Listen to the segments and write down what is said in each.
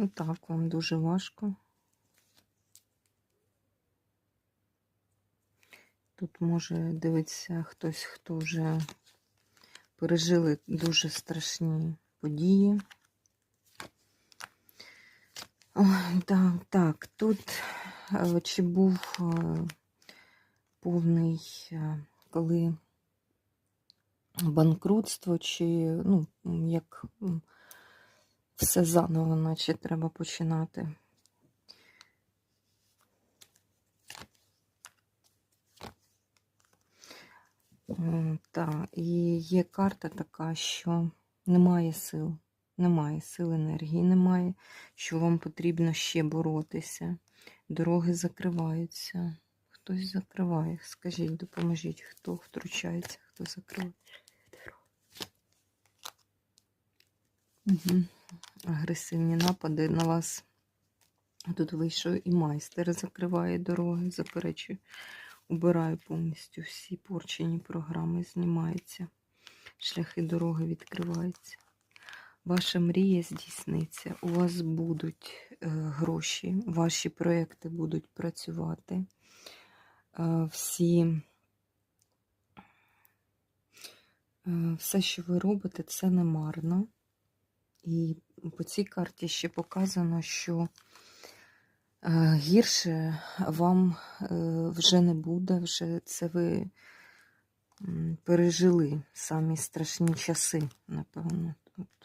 Ну так, вам дуже важко. Тут може дивитися хтось, хто вже пережили дуже страшні події. Ой, так, так, тут е, чи був е, повний, е, коли банкрутство, чи ну, як все заново, наче треба починати. Так, і є карта така, що немає сил, немає сил енергії, немає, що вам потрібно ще боротися. Дороги закриваються. Хтось закриває. Скажіть, допоможіть, хто втручається, хто закриває. Угу. Агресивні напади на вас. Тут вийшов і майстер закриває дороги, заперечує. Убираю повністю всі порчені програми, знімаються. Шляхи дороги відкриваються. Ваша мрія здійсниться. У вас будуть е, гроші, ваші проекти будуть працювати. Е, всі, е, все, що ви робите, це не марно. І по цій карті ще показано, що е, гірше вам е, вже не буде, вже це ви пережили самі страшні часи, напевно,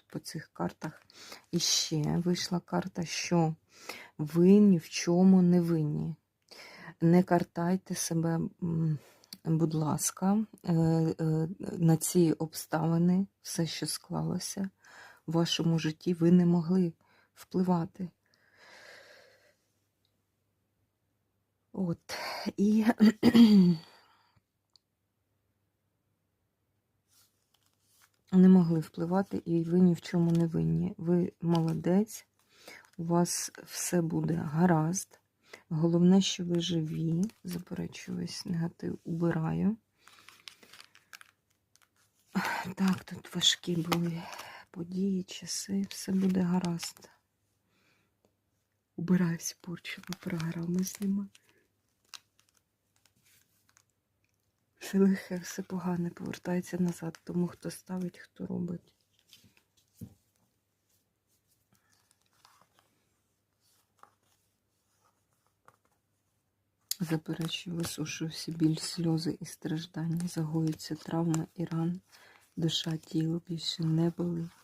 по цих картах. І ще вийшла карта, що ви ні в чому не винні. Не картайте себе, будь ласка, е, на ці обставини, все, що склалося в вашому житті, ви не могли впливати. От. І не могли впливати, і ви ні в чому не винні. Ви молодець, у вас все буде гаразд. Головне, що ви живі. Заперечую весь негатив, убираю. Так, тут важкі були події, часи, все буде гаразд. Убираю всі порчені програми знімаю. Все лихе, все погане повертається назад, тому хто ставить, хто робить. Заперечую, висушую всі біль, сльози і страждання, загоюються травми і ран, душа, тіло більше не болить.